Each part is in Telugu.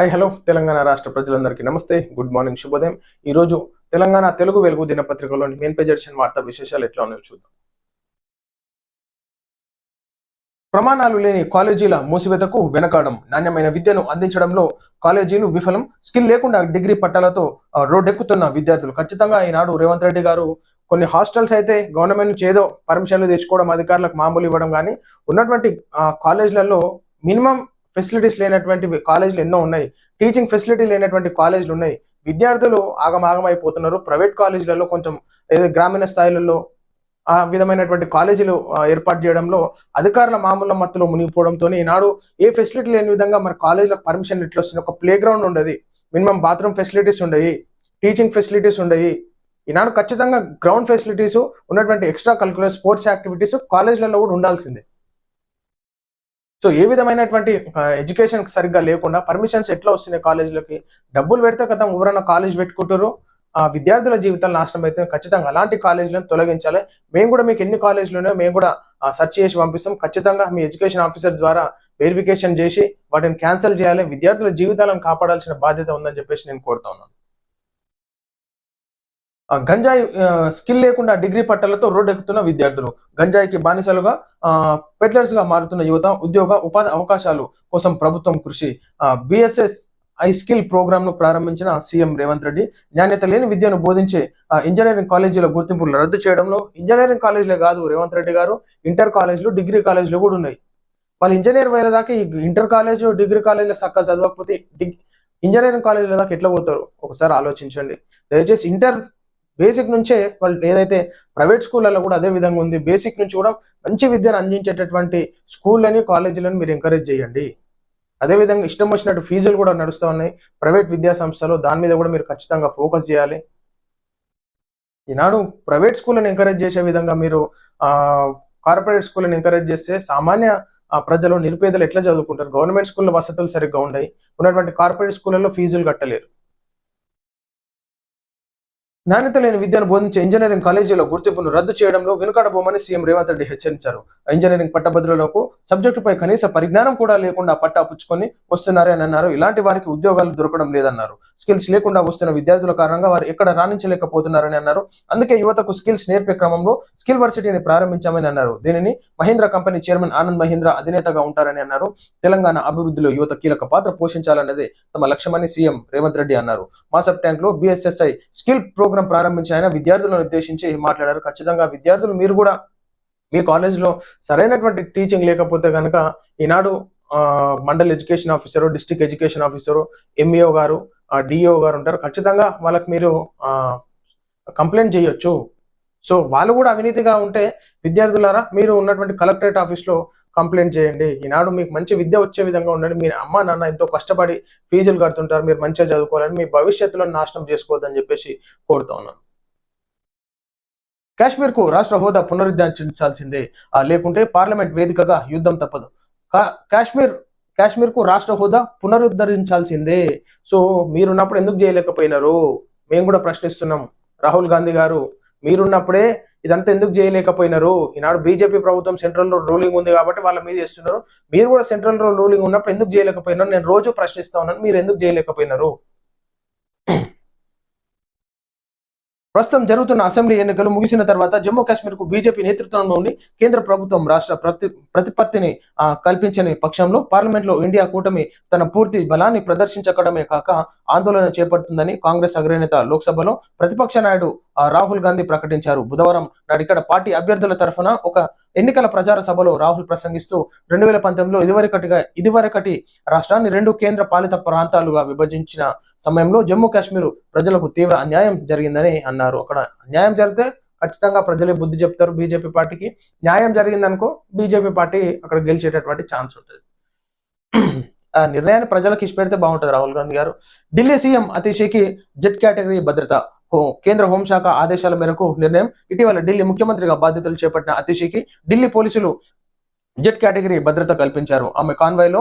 Hi hello. తెలంగాణ రాష్ట్ర ప్రజలందరికీ నమస్తే. గుడ్ మార్నింగ్ శుభోదయం. ఈ రోజు తెలంగాణ తెలుగు వెలుగు దినపత్రికలోని మెయిన్ పేజ్ ఎడిషన్ వార్తా విశేషాలు ఎట్లా ఉన్నాయో చూద్దాం. ప్రమాణాలు లేని కాలేజీల మూసివేతకు వెనకాడం నాణ్యమైన విద్యను అందించడంలో కాలేజీలు విఫలం. స్కిల్ లేకుండా డిగ్రీ పట్టాలతో రోడ్డెక్కుతున్న విద్యార్థులు ఖచ్చితంగా ఈనాడు రేవంత్ రెడ్డి గారు కొన్ని హాస్టల్స్ అయితే గవర్నమెంట్ నుంచి ఏదో పర్మిషన్లు తెచ్చుకోవడం అధికారులకు మామూలు ఇవ్వడం కానీ ఉన్నటువంటి కాలేజీలలో మినిమం ఫెసిలిటీస్ లేనటువంటి కాలేజీలు ఎన్నో ఉన్నాయి. టీచింగ్ ఫెసిలిటీ లేనటువంటి కాలేజీలు ఉన్నాయి. విద్యార్థులు ఆగమాగమైపోతున్నారు. ప్రైవేట్ కాలేజీలలో కొంచెం ఏదో గ్రామీణ స్థాయిలలో ఆ విధమైనటువంటి కాలేజీలు ఏర్పాటు చేయడంలో అధికారుల మామూలు మత్తులో మునిగిపోవడంతో ఈనాడు ఏ ఫెసిలిటీ లేని విధంగా మరి కాలేజీలకు పర్మిషన్ ఎట్లా వస్తుంది ఒక ప్లే గ్రౌండ్ ఉండదు. మినిమం బాత్రూమ్ ఫెసిలిటీస్ ఉండయి. టీచింగ్ ఫెసిలిటీస్ ఉండయి. ఈనాడు ఖచ్చితంగా గ్రౌండ్ ఫెసిలిటీస్ ఉన్నటువంటి ఎక్స్ట్రా కరికులర్ స్పోర్ట్స్ యాక్టివిటీస్ కాలేజీలలో కూడా ఉండాల్సిందే. సో ఏ విధమైనటువంటి ఎడ్యుకేషన్ సరిగ్గా లేకుండా పర్మిషన్స్ ఎట్లా వస్తున్నాయి కాలేజీలకి? డబ్బులు పెడితే కదా ఎవరైనా కాలేజ్ పెట్టుకుంటారు. ఆ విద్యార్థుల జీవితాలు నాశనం అయితే ఖచ్చితంగా అలాంటి కాలేజీలను తొలగించాలి. మేము కూడా మీకు ఎన్ని కాలేజీలు ఉన్నాయో మేము కూడా సెర్చ్ చేసి పంపిస్తాం. ఖచ్చితంగా మీ ఎడ్యుకేషన్ ఆఫీసర్ ద్వారా వెరిఫికేషన్ చేసి వాటిని క్యాన్సిల్ చేయాలి. విద్యార్థుల జీవితాలను కాపాడాల్సిన బాధ్యత ఉందని చెప్పేసి నేను కోరుతా ఉన్నాను. గంజాయి స్కిల్ లేకుండా డిగ్రీ పట్టాలతో రోడ్డెక్కుతున్న విద్యార్థులు. గంజాయికి బానిసలుగా పెట్లర్స్గా మారుతున్న యువత ఉద్యోగ ఉపాధి అవకాశాలు కోసం ప్రభుత్వం కృషి. బిఎస్ఎస్ ఐ స్కిల్ ప్రోగ్రామ్ను ప్రారంభించిన సీఎం రేవంత్ రెడ్డి నాణ్యత లేని విద్యను బోధించే ఆ, ఇంజనీరింగ్ కాలేజీల గుర్తింపులు రద్దు చేయడంలో ఇంజనీరింగ్ కాలేజీలే కాదు రేవంత్ రెడ్డి గారు ఇంటర్ కాలేజీలు డిగ్రీ కాలేజీలు కూడా ఉన్నాయి. వాళ్ళు ఇంజనీర్ పోయేదాకా ఈ ఇంటర్ కాలేజ్ డిగ్రీ కాలేజీలో చక్కగా చదవకపోతే ఇంజనీరింగ్ కాలేజీల దాకా ఎట్లా పోతారు? ఒకసారి ఆలోచించండి. దయచేసి ఇంటర్ బేసిక్ నుంచే వాళ్ళు ఏదైతే ప్రైవేట్ స్కూళ్ళలో కూడా అదే విధంగా ఉంది. బేసిక్ నుంచి కూడా మంచి విద్యను అందించేటటువంటి స్కూళ్ళని కాలేజీలను మీరు ఎంకరేజ్ చేయండి. అదేవిధంగా ఇష్టం వచ్చినట్టు ఫీజులు కూడా నడుస్తూ ఉన్నాయి. ప్రైవేట్ విద్యా సంస్థలు దాని మీద కూడా మీరు ఖచ్చితంగా ఫోకస్ చేయాలి. ఈనాడు ప్రైవేట్ స్కూళ్ళని ఎంకరేజ్ చేసే విధంగా మీరు కార్పొరేట్ స్కూళ్ళని ఎంకరేజ్ చేస్తే సామాన్య ప్రజలు నిరుపేదలు ఎట్లా చదువుకుంటారు? గవర్నమెంట్ స్కూల్లో వసతులు సరిగ్గా ఉన్నాయి ఉన్నటువంటి కార్పొరేట్ స్కూళ్ళలో ఫీజులు కట్టలేరు. నాణ్యత లేని విద్యను బోధించే ఇంజనీరింగ్ కాలేజీల గుర్తింపును రద్దు చేయడంలో వెనుకడబోమని సీఎం రేవంత్ రెడ్డి హెచ్చరించారు. ఇంజనీరింగ్ పట్టభద్రులకు సబ్జెక్టుపై కనీస పరిజ్ఞానం కూడా లేకుండా పట్టా పుచ్చుకొని వస్తున్నారని అన్నారు. ఇలాంటి వారికి ఉద్యోగాలు దొరకడం లేదన్నారు. స్కిల్స్ లేకుండా వస్తున్న విద్యార్థుల కారణంగా వారు ఎక్కడ రాణించలేకపోతున్నారని అన్నారు. అందుకే యువతకు స్కిల్స్ నేర్పే క్రమంలో స్కిల్ వర్సిటీని ప్రారంభించామని అన్నారు. దీనిని మహీంద్ర కంపెనీ చైర్మన్ ఆనంద్ మహీంద్ర అధినేతగా ఉంటారని అన్నారు. తెలంగాణ అభివృద్ధిలో యువత కీలక పాత్ర పోషించాలన్నదే తమ లక్ష్యమని సీఎం రేవంత్ రెడ్డి అన్నారు. మాసప్ ట్యాంక్లో బిఎస్ఎస్ఐ స్కిల్ ప్రోగ్రామ్ ప్రారంభించిన ఆయన విద్యార్థులను ఉద్దేశించి మాట్లాడారు. ఖచ్చితంగా విద్యార్థులు మీరు కూడా మీ కాలేజీలో సరైనటువంటి టీచింగ్ లేకపోతే కనుక ఈనాడు mandal education officer district education officer MEO garu DEO garu ఉంటారు. ఖచ్చితంగా వాళ్ళకి మీరు కంప్లైంట్ చేయొచ్చు. సో వాళ్ళు కూడా అవినీతిగా ఉంటే విద్యార్థులారా మీరు ఉన్నటువంటి కలెక్టరేట్ ఆఫీస్లో కంప్లైంట్ చేయండి. ఈనాడు మీకు మంచి విద్య వచ్చే విధంగా ఉండండి. మీ అమ్మ నాన్న ఎంతో కష్టపడి ఫీజులు కడుతుంటారు. మీరు మంచిగా చదువుకోవాలని మీ భవిష్యత్తులో నాశనం చేసుకోవద్దని చెప్పేసి కోరుతా ఉన్నాను. కాశ్మీర్కు రాష్ట్ర హోదా పునరుద్ధరించాల్సిందే. లేకుంటే పార్లమెంట్ వేదికగా యుద్ధం తప్పదు. కాశ్మీర్ కాశ్మీర్కు రాష్ట్ర హోదా పునరుద్ధరించాల్సిందే. సో మీరున్నప్పుడు ఎందుకు చేయలేకపోయినారు? మేము కూడా ప్రశ్నిస్తున్నాం. రాహుల్ గాంధీ గారు మీరున్నప్పుడే ఇదంతా ఎందుకు చేయలేకపోయినారు? ఈనాడు బీజేపీ ప్రభుత్వం సెంట్రల్లో రూలింగ్ ఉంది కాబట్టి వాళ్ళ మీద చేస్తున్నారు మీరు కూడా సెంట్రల్లో రూలింగ్ ఉన్నప్పుడు ఎందుకు చేయలేకపోయినారు? నేను రోజు ప్రశ్నిస్తా ఉన్నాను మీరు ఎందుకు చేయలేకపోయినారు? ప్రస్తుతం జరుగుతున్న అసెంబ్లీ ఎన్నికలు ముగిసిన తర్వాత జమ్మూ కాశ్మీర్కు బీజేపీ నేతృత్వంలోని కేంద్ర ప్రభుత్వం రాష్ట్ర ప్రతి ప్రతిపత్తిని కల్పించని పక్షంలో పార్లమెంట్లో ఇండియా కూటమి తన పూర్తి బలాన్ని ప్రదర్శించకడమే కాక ఆందోళన చేపడుతుందని కాంగ్రెస్ అగ్రనేత లోక్సభలో ప్రతిపక్ష నాయుడు రాహుల్ గాంధీ ప్రకటించారు. బుధవారం నాడు ఇక్కడ పార్టీ అభ్యర్థుల తరఫున ఒక ఎన్నికల ప్రచార సభలో రాహుల్ ప్రసంగిస్తూ రెండు వేల పంతొమ్మిదిలో ఇదివరకటిగా ఇదివరకటి రాష్ట్రాన్ని రెండు కేంద్ర పాలిత ప్రాంతాలుగా విభజించిన సమయంలో జమ్మూ కాశ్మీర్ ప్రజలకు తీవ్ర అన్యాయం జరిగిందని అన్నారు. అక్కడ అన్యాయం జరిగితే ఖచ్చితంగా ప్రజలే బుద్ధి చెప్తారు బీజేపీ పార్టీకి. న్యాయం జరిగిందనుకో బీజేపీ పార్టీ అక్కడ గెలిచేటటువంటి ఛాన్స్ ఉంటుంది. ఆ నిర్ణయాన్ని ప్రజలకు ఇచ్చి పెడితే బాగుంటుంది రాహుల్ గాంధీ గారు. ఢిల్లీ సీఎం అతిశీకి జెట్ కేటగిరీ భద్రత. కేంద్ర హోంశాఖ ఆదేశాల మేరకు నిర్ణయం ఇటీవల ఢిల్లీ ముఖ్యమంత్రిగా బాధ్యతలు చేపట్టిన అతిషికి ఢిల్లీ పోలీసులు జెట్ కేటగిరీ భద్రత కల్పించారు. ఆమె కాన్వాయ్లో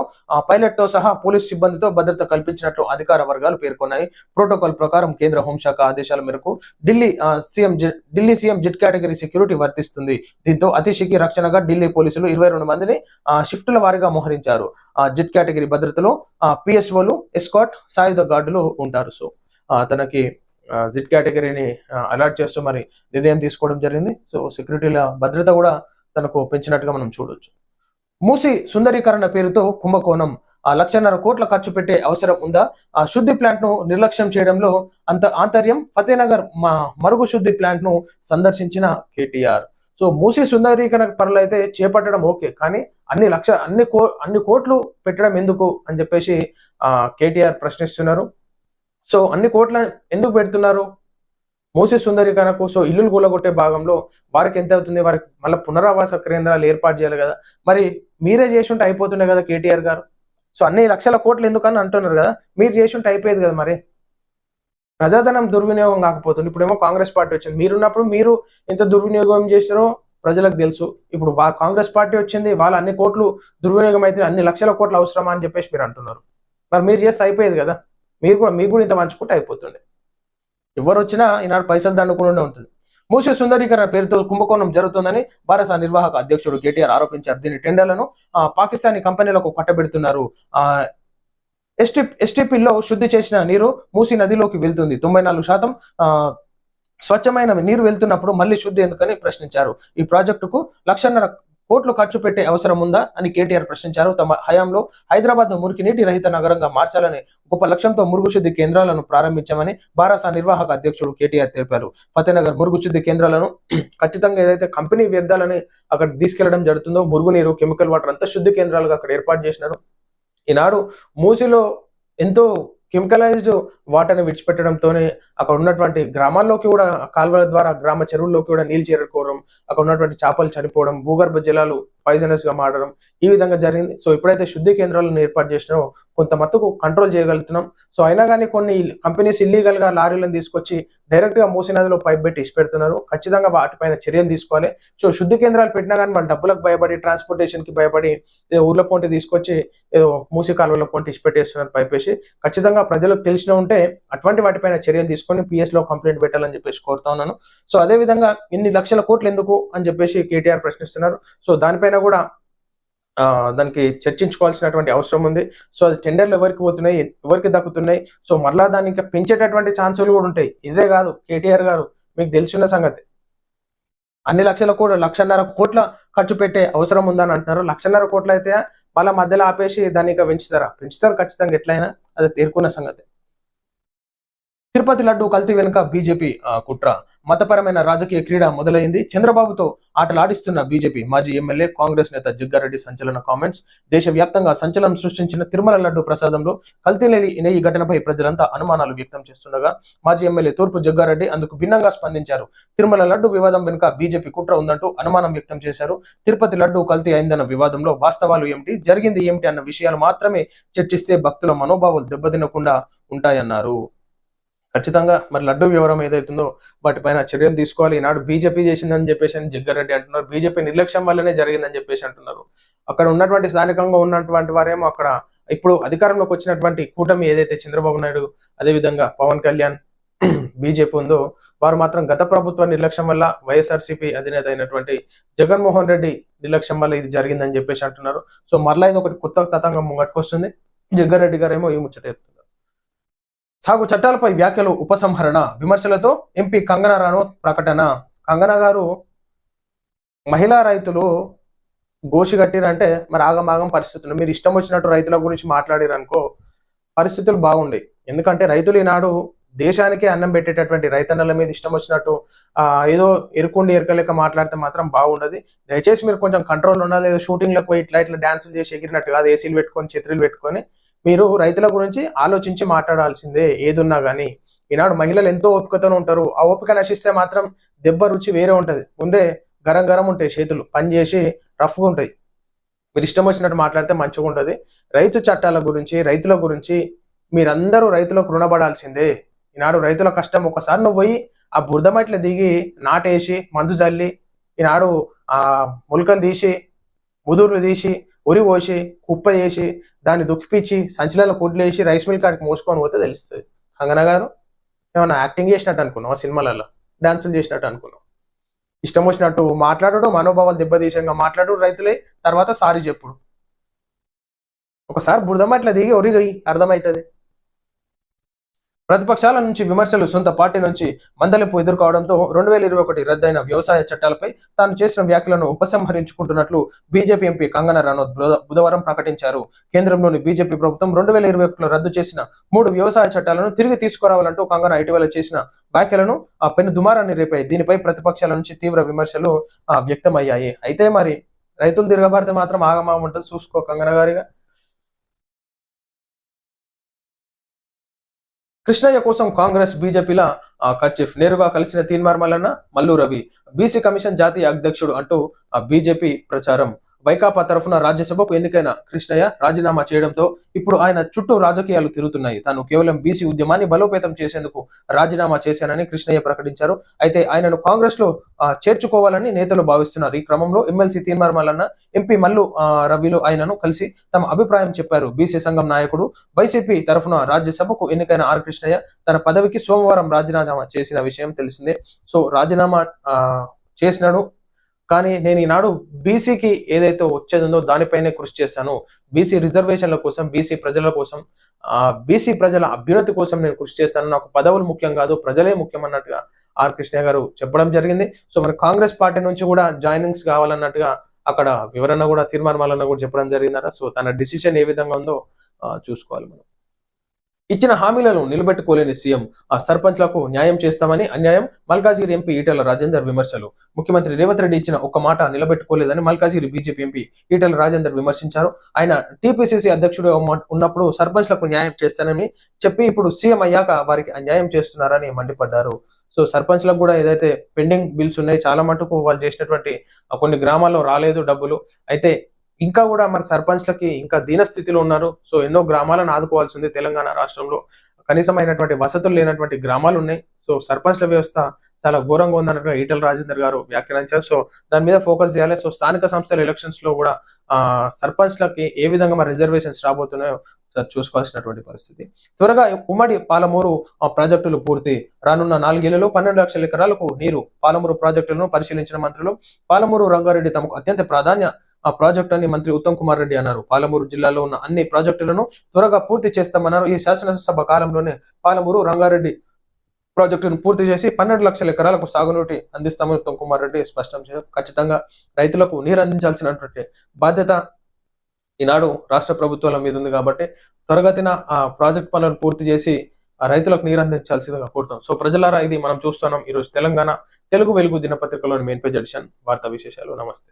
పైలట్తో సహా పోలీస్ సిబ్బందితో భద్రత కల్పించినట్లు అధికార వర్గాలు పేర్కొన్నాయి. ప్రోటోకాల్ ప్రకారం కేంద్ర హోంశాఖ ఆదేశాల మేరకు Delhi CM Delhi CM Z category security వర్తిస్తుంది. దీంతో అతిశికి రక్షణగా ఢిల్లీ పోలీసులు ఇరవై రెండు మందిని ఆ, షిఫ్టుల వారీగా మోహరించారు. ఆ, జెట్ కేటగిరీ భద్రతలో పిఎస్ఓలు ఎస్కాట్ సాయుధ గార్డులు ఉంటారు. సో తనకి జిట్ కేటగిరీని అలాట్ చేస్తూ మరి నిర్ణయం తీసుకోవడం జరిగింది. సో సెక్యూరిటీల భద్రత కూడా తనకు పెంచినట్టుగా మనం చూడొచ్చు. మూసి సుందరీకరణ పేరుతో కుంభకోణం. ఆ లక్షన్నర కోట్ల ఖర్చు పెట్టే అవసరం ఉందా? ఆ శుద్ధి ప్లాంట్ను నిర్లక్ష్యం చేయడంలో అంత ఆంతర్యం? ఫతేనగర్ మా మరుగు శుద్ధి ప్లాంట్ను సందర్శించిన కేటీఆర్. సో మూసి సుందరీకరణ పనులు అయితే చేపట్టడం ఓకే కానీ అన్ని లక్ష అన్ని కో అన్ని కోట్లు పెట్టడం ఎందుకు అని చెప్పేసి ఆ కేటీఆర్ ప్రశ్నిస్తున్నారు. సో అన్ని కోట్ల ఎందుకు పెడుతున్నారు? మూసి సుందరీకరణకు సో ఇల్లులు కూలగొట్టే భాగంలో వారికి ఎంత అవుతుంది? వారికి మళ్ళీ పునరావాస కేంద్రాలు ఏర్పాటు చేయాలి కదా. మరి మీరే చేసి ఉంటే అయిపోతుండే కదా కేటీఆర్ గారు. సో అన్ని లక్షల కోట్లు ఎందుకని అంటున్నారు కదా? మీరు చేసి ఉంటే అయిపోయేది కదా మరి. ప్రజాధనం దుర్వినియోగం కాకపోతుంది. ఇప్పుడేమో కాంగ్రెస్ పార్టీ వచ్చింది. మీరున్నప్పుడు మీరు ఎంత దుర్వినియోగం చేస్తారో ప్రజలకు తెలుసు. ఇప్పుడు కాంగ్రెస్ పార్టీ వచ్చింది వాళ్ళ అన్ని కోట్లు దుర్వినియోగం అయితే అన్ని లక్షల కోట్లు అవసరమా అని చెప్పేసి మీరు అంటున్నారు. మరి మీరు చేస్తే అయిపోయేది కదా. మీరు కూడా మీకు కూడా ఇంత పంచుకుంటే అయిపోతుండే. ఎవరు వచ్చినా ఈనాడు పైసలు దండుకుండా ఉంటుంది. మూసే సుందరీకరణ పేరుతో కుంభకోణం జరుగుతుందని భారత నిర్వాహక అధ్యక్షుడు కేటీఆర్ ఆరోపించారు. దీని టెండర్లను పాకిస్తానీ కంపెనీలకు కట్టబెడుతున్నారు. ఆ ఎస్టీ ఎస్టీపీలో శుద్ధి చేసిన నీరు మూసి నదిలోకి వెళ్తుంది. తొంభై నాలుగు శాతం ఆ, స్వచ్ఛమైన నీరు వెళ్తున్నప్పుడు మళ్ళీ శుద్ధి ఎందుకని ప్రశ్నించారు. ఈ ప్రాజెక్టుకు లక్షన్నర కోట్లు ఖర్చు పెట్టే అవసరం ఉందా అని కేటీఆర్ ప్రశ్నించారు. తమ హయాంలో హైదరాబాద్ మురికి నీటి రహిత నగరంగా మార్చాలని గొప్ప లక్ష్యంతో మురుగు శుద్ధి కేంద్రాలను ప్రారంభించామని బారాసా నిర్వాహక అధ్యక్షుడు కేటీఆర్ తెలిపారు. ఫతేనగర్ మురుగు శుద్ధి కేంద్రాలను ఖచ్చితంగా ఏదైతే కంపెనీ వ్యర్థాలని అక్కడ తీసుకెళ్ళడం జరుగుతుందో మురుగునీరు కెమికల్ వాటర్ అంతా శుద్ధి కేంద్రాలుగా అక్కడ ఏర్పాటు చేసినారు. ఈనాడు మూసిలో ఎంతో కెమికలైజ్డ్ వాటర్ని విడిచిపెట్టడంతోనే అక్కడ ఉన్నటువంటి గ్రామాల్లోకి కూడా కాలువల ద్వారా గ్రామ చెరువుల్లోకి కూడా నీళ్ళు చేరుకోవడం అక్కడ ఉన్నటువంటి చేపలు చనిపోవడం భూగర్భ జలాలు పాయిజనస్గా మారడం ఈ విధంగా జరిగింది. సో ఎప్పుడైతే శుద్ధి కేంద్రాలను ఏర్పాటు చేసినామో కొంత మత్తుకు కంట్రోల్ చేయగలుగుతున్నాం. సో అయినా కానీ కొన్ని కంపెనీస్ ఇల్లీగల్గా లారీలను తీసుకొచ్చి డైరెక్ట్గా మూసి నదిలో పైప్ పెట్టి ఇచ్చిపెడుతున్నారు ఖచ్చితంగా వాటిపైన చర్యలు తీసుకోవాలి. సో శుద్ధి కేంద్రాలు పెట్టినా కానీ మన డబ్బులకు భయపడి ట్రాన్స్పోర్టేషన్కి భయపడి ఊర్ల పొంటి తీసుకొచ్చి ఏదో మూసి కాలువల పొంటి ఇచ్చిపెట్టేస్తున్నారు పైప్ వేసి. ఖచ్చితంగా ప్రజలకు తెలిసిన ఉంటే అటువంటి వాటిపైన చర్యలు తీసుకొని పిఎస్లో కంప్లైంట్ పెట్టాలని చెప్పేసి కోరుతా ఉన్నాను. సో అదే విధంగా ఇన్ని లక్షల కోట్లు ఎందుకు అని చెప్పేసి కేటీఆర్ ప్రశ్నిస్తున్నారు. సో దానిపైన కూడా దానికి చర్చించుకోవాల్సినటువంటి అవసరం ఉంది. సో అది టెండర్లు ఎవరికి పోతున్నాయి ఎవరికి దక్కుతున్నాయి? సో మరలా దాన్ని ఇంకా పెంచేటటువంటి ఛాన్సులు కూడా ఉంటాయి. ఇదే కాదు కేటీఆర్ గారు మీకు తెలిసిన సంగతి. అన్ని లక్షల కోట్లు లక్షన్నర కోట్ల ఖర్చు పెట్టే అవసరం ఉందని అంటున్నారు. లక్షన్నర కోట్లు అయితే వాళ్ళ మధ్యలో ఆపేసి దాన్ని ఇంకా పెంచుతారా? పెంచుతారు ఖచ్చితంగా ఎట్లయినా అది తీరుకున్న సంగతి. తిరుపతి లడ్డు కల్తీ వెనుక బీజేపీ కుట్ర. మతపరమైన రాజకీయ క్రీడ మొదలైంది. చంద్రబాబుతో ఆటలాడిస్తున్న బీజేపీ మాజీ ఎమ్మెల్యే కాంగ్రెస్ నేత జగ్గారెడ్డి సంచలన కామెంట్స్. దేశవ్యాప్తంగా సంచలనం సృష్టించిన తిరుమల లడ్డు ప్రసాదంలో కల్తీ లేని ఈ ఘటనపై ప్రజలంతా అనుమానాలు వ్యక్తం చేస్తుండగా మాజీ ఎమ్మెల్యే తూర్పు జగ్గారెడ్డి అందుకు భిన్నంగా స్పందించారు. తిరుమల లడ్డు వివాదం వెనుక బీజేపీ కుట్ర ఉందంటూ అనుమానం వ్యక్తం చేశారు. తిరుపతి లడ్డు కల్తీ అయిందన్న వివాదంలో వాస్తవాలు ఏమిటి? జరిగింది ఏమిటి? అన్న విషయాలు మాత్రమే చర్చిస్తే భక్తుల మనోభావాలు దెబ్బతినకుండా ఉంటాయన్నారు. ఖచ్చితంగా మరి లడ్డు వివరం ఏదైతుందో వాటిపైన చర్యలు తీసుకోవాలి. ఈనాడు బీజేపీ చేసిందని చెప్పేసి అని జగ్గారెడ్డి అంటున్నారు. బీజేపీ నిర్లక్ష్యం వల్లనే జరిగిందని చెప్పేసి అంటున్నారు. అక్కడ ఉన్నటువంటి స్థానికంగా ఉన్నటువంటి వారేమో అక్కడ ఇప్పుడు అధికారంలోకి వచ్చినటువంటి కూటమి ఏదైతే చంద్రబాబు నాయుడు అదేవిధంగా పవన్ కళ్యాణ్ బీజేపీ ఉందో వారు మాత్రం గత ప్రభుత్వ నిర్లక్ష్యం వల్ల వైఎస్ఆర్సీపీ అధినేత అయినటువంటి జగన్మోహన్ రెడ్డి నిర్లక్ష్యం వల్ల ఇది జరిగిందని చెప్పేసి అంటున్నారు. సో మరలా ఇది ఒకటి కొత్త తతంగం ముంగట్టుకొస్తుంది జగ్గారెడ్డి గారేమో ఈ ముచ్చట సాగు చట్టాలపై వ్యాఖ్యలు ఉపసంహరణ విమర్శలతో ఎంపీ కంగనా రానోత్ ప్రకటన. కంగనా గారు మహిళా రైతులు గోషి కట్టిరంటే మరి ఆగమాగం పరిస్థితులు. మీరు ఇష్టం వచ్చినట్టు రైతుల గురించి మాట్లాడారనుకో పరిస్థితులు బాగుండే ఎందుకంటే రైతులు ఈనాడు దేశానికి అన్నం పెట్టేటటువంటి రైతన్నల మీద ఇష్టం వచ్చినట్టు ఏదో ఎరుకుండి ఎరకలేక మాట్లాడితే మాత్రం బాగుండదు. దయచేసి మీరు కొంచెం కంట్రోల్ ఉండాలి ఏదో షూటింగ్లకు పోయి ఇట్లా ఇట్లా డాన్సులు చేసి ఎగిరినట్టు కాదు ఏసీలు పెట్టుకొని ఛత్రీలు పెట్టుకొని మీరు రైతుల గురించి ఆలోచించి మాట్లాడాల్సిందే ఏదున్నా కానీ ఈనాడు మహిళలు ఎంతో ఓపికతో ఉంటారు. ఆ ఓపిక నశిస్తే మాత్రం దెబ్బ రుచి వేరే ఉంటుంది. ముందే గరం గరం ఉంటాయి చేతులు. పని చేసి రఫ్గా ఉంటాయి. మీరు ఇష్టం వచ్చినట్టు మాట్లాడితే మంచిగా ఉంటుంది. రైతు చట్టాల గురించి రైతుల గురించి మీరందరూ రైతులకు రుణపడాల్సిందే. ఈనాడు రైతుల కష్టం ఒకసారి నువ్వు పోయి ఆ బురద మట్టిలో దిగి నాటేసి మందు చల్లి ఈనాడు ఆ మొలకలు తీసి ముదురులు తీసి ఉరి పోసి కుప్ప చేసి దాన్ని దుక్కిపిచ్చి సంచలన కుడ్లు వేసి రైస్ మిల్ కాడికి మోసుకొని పోతే తెలుస్తుంది. కంగన గారు ఏమన్నా యాక్టింగ్ చేసినట్టు అనుకున్నాం ఆ సినిమాలలో? డాన్సులు చేసినట్టు అనుకున్నాం ఇష్టం వచ్చినట్టు మాట్లాడడు మనోభావాలు దెబ్బతీసంగా మాట్లాడు రైతులే తర్వాత సారీ చెప్పుడు. ఒకసారి బురదమట్ల దిగి ఒరిగి అర్థమవుతుంది ప్రతిపక్షాల నుంచి విమర్శలు సొంత పార్టీ నుంచి మందలింపు ఎదుర్కోవడంతో రెండు వేల ఇరవై ఒకటి రద్దయిన వ్యవసాయ చట్టాలపై తాను చేసిన వ్యాఖ్యలను ఉపసంహరించుకుంటున్నట్లు బీజేపీ ఎంపీ కంగనా రనౌత్ బుధవారం ప్రకటించారు. కేంద్రంలోని బీజేపీ ప్రభుత్వం రెండు వేల ఇరవై ఒకటిలో రద్దు చేసిన మూడు వ్యవసాయ చట్టాలను తిరిగి తీసుకురావాలంటూ కంగనా ఇటీవల చేసిన వ్యాఖ్యలను ఆ పెను దుమారాన్ని రేపాయి. దీనిపై ప్రతిపక్షాల నుంచి తీవ్ర విమర్శలు వ్యక్తమయ్యాయి. అయితే మరి రైతులు తిరగబడితే మాత్రం ఆగమామంటుంది చూసుకో కంగన గారిగా. కృష్ణయ్య కోసం కాంగ్రెస్ బీజేపీల కర్చిఫ్. నేరుగా కలిసిన తీన్మార్ మల్లన్న మల్లు రవి. బీసీ కమిషన్ జాతీయ అధ్యక్షుడు అంటూ ఆ బీజేపీ ప్రచారం వైకాపా తరఫున రాజ్యసభకు ఎన్నికైన కృష్ణయ్య రాజీనామా చేయడంతో ఇప్పుడు ఆయన చుట్టూ రాజకీయాలు తిరుగుతున్నాయి. తాను కేవలం బీసీ ఉద్యమాన్ని బలోపేతం చేసేందుకు రాజీనామా చేశానని కృష్ణయ్య ప్రకటించారు. అయితే ఆయనను కాంగ్రెస్లో ఆ, చేర్చుకోవాలని నేతలు భావిస్తున్నారు. ఈ క్రమంలో ఎమ్మెల్సీ తీన్మార్ మల్లన్న ఎంపీ మల్లు ఆ, రవిలు ఆయనను కలిసి తమ అభిప్రాయం చెప్పారు. బీసీ సంఘం నాయకుడు వైసీపీ తరఫున రాజ్యసభకు ఎన్నికైన ఆర్ కృష్ణయ్య తన పదవికి సోమవారం రాజీనామా చేసిన విషయం తెలిసిందే. సో రాజీనామా చేసినాడు. కానీ నేను ఈనాడు బీసీకి ఏదైతే వచ్చేదో దానిపైనే కృషి చేస్తాను బీసీ రిజర్వేషన్ల కోసం బీసీ ప్రజల కోసం బీసీ ప్రజల అభ్యున్నతి కోసం నేను కృషి చేస్తాను నాకు పదవులు ముఖ్యం కాదు ప్రజలే ముఖ్యం అన్నట్టుగా ఆర్ కృష్ణ గారు చెప్పడం జరిగింది. సో మరి కాంగ్రెస్ పార్టీ నుంచి కూడా జాయినింగ్స్ కావాలన్నట్టుగా అక్కడ వివరణ కూడా తీర్మానాలన్న కూడా చెప్పడం జరిగిందట. సో తన డిసిషన్ ఏ విధంగా ఉందో చూసుకోవాలి మనం. ఇచ్చిన హామీలను నిలబెట్టుకోలేని సీఎం ఆ సర్పంచ్లకు న్యాయం చేస్తామని అన్యాయం మల్కాజిగిరి ఎంపీ ఈటెల రాజేందర్ విమర్శలు. ముఖ్యమంత్రి రేవంత్ రెడ్డి ఇచ్చిన ఒక మాట నిలబెట్టుకోలేదని మల్కాజిగిరి బీజేపీ ఎంపీ ఈటెల రాజేందర్ విమర్శించారు. ఆయన టీపీసీసీ అధ్యక్షుడు ఉన్నప్పుడు సర్పంచ్లకు న్యాయం చేస్తానని చెప్పి ఇప్పుడు సీఎం అయ్యాక వారికి అన్యాయం చేస్తున్నారని మండిపడ్డారు. సో సర్పంచ్లకు కూడా ఏదైతే పెండింగ్ బిల్స్ ఉన్నాయి చాలా మటుకు వాళ్ళు చేసినటువంటి ఆ కొన్ని గ్రామాల్లో రాలేదు డబ్బులు. అయితే ఇంకా కూడా మరి సర్పంచ్లకి ఇంకా దీనస్థితిలో ఉన్నారు. సో ఎన్నో గ్రామాలను ఆదుకోవాల్సి ఉంది తెలంగాణ రాష్ట్రంలో. కనీసమైనటువంటి వసతులు లేనటువంటి గ్రామాలు ఉన్నాయి. సో సర్పంచ్ల వ్యవస్థ చాలా ఘోరంగా ఉందన్నట్టుగా ఈటల రాజేందర్ గారు వ్యాఖ్యానించారు సో దాని మీద ఫోకస్ చేయాలి. సో స్థానిక సంస్థల ఎలక్షన్స్లో కూడా సర్పంచ్లకి ఏ విధంగా మరి రిజర్వేషన్స్ రాబోతున్నాయో చూసుకోవాల్సినటువంటి పరిస్థితి. త్వరగా ఉమ్మడి పాలమూరు ఆ, ప్రాజెక్టులు పూర్తి రానున్న నాలుగేళ్ళలో పన్నెండు లక్షల ఎకరాలకు నీరు పాలమూరు ప్రాజెక్టులను పరిశీలించిన మంత్రులు పాలమూరు రంగారెడ్డి తమకు అత్యంత ప్రాధాన్య ఆ ప్రాజెక్ట్ అని మంత్రి ఉత్తమ్ కుమార్ రెడ్డి అన్నారు. పాలమూరు జిల్లాలో ఉన్న అన్ని ప్రాజెక్టులను త్వరగా పూర్తి చేస్తామన్నారు. ఈ శాసనసభ కాలంలోనే పాలమూరు రంగారెడ్డి ప్రాజెక్టును పూర్తి చేసి పన్నెండు లక్షల ఎకరాలకు సాగునీటి అందిస్తామని ఉత్తమ్ కుమార్ రెడ్డి స్పష్టం చేశారు. ఖచ్చితంగా రైతులకు నీరు అందించాల్సినటువంటి బాధ్యత ఈనాడు రాష్ట్ర ప్రభుత్వాల మీద ఉంది కాబట్టి త్వరగతిన ఆ ప్రాజెక్ట్ పనులను పూర్తి చేసి ఆ రైతులకు నీరు అందించాల్సిందిగా కోరుతాం సో ప్రజలారా ఇది మనం చూస్తున్నాం. ఈరోజు తెలంగాణ తెలుగు వెలుగు దినపత్రికలోని మెయిన్ పేజ్ ఎడిషన్. వార్తా విశేషాలు. నమస్తే.